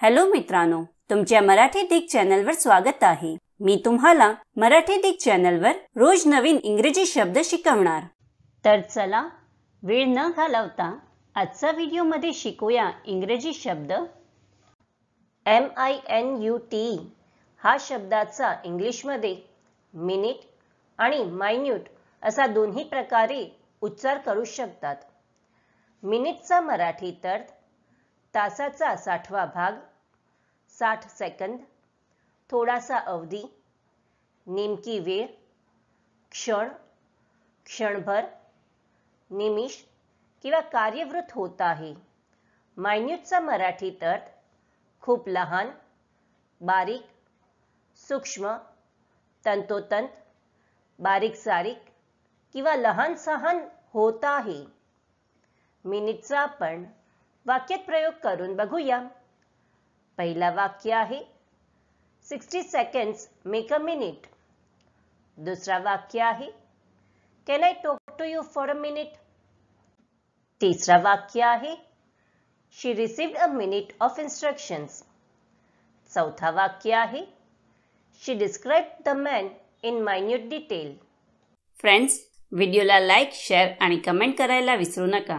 Hello मित्रांनो तुमच्या मराठी दिग चॅनलवर स्वागत आहे. मी तुम्हाला मराठी दिग चॅनलवर रोज नवीन इंग्रजी शब्द शिकवणार. तर चला वेळ न घालवता आजचा व्हिडिओमध्ये शिकूया इंग्रजी शब्द. M I N U T हा शब्दाचा इंग्लिशमध्ये मिनिट आणि मायन्यूट असा दोन्ही प्रकारे उच्चार करू शकतात. मिनिटचा मराठीत अर्थ तासाचा साठवा भाग साठ सेकंद थोडासा अवधी नेमकी वेळ क्षण क्षणभर निमिष किंवा कार्यवृत होत आहे. मायन्यूटचा मराठीत अर्थ खूप लहान बारीक सूक्ष्म तंतोतंत बारीक सारीक किंवा लहान सहान होत आहे. मिनिटचा आपण वाक्यात प्रयोग करून बघूया. पहिला वाक्य आहे sixty seconds make a minute. दुसरा वाक्य आहे can I talk to you for a minute? तिसरा वाक्य आहे she received a minute of instructions. चौथा वाक्य आहे she describe the man in minute detail. Friends व्हिडिओला लाईक शेअर आणि कमेंट करायला विसरू नका.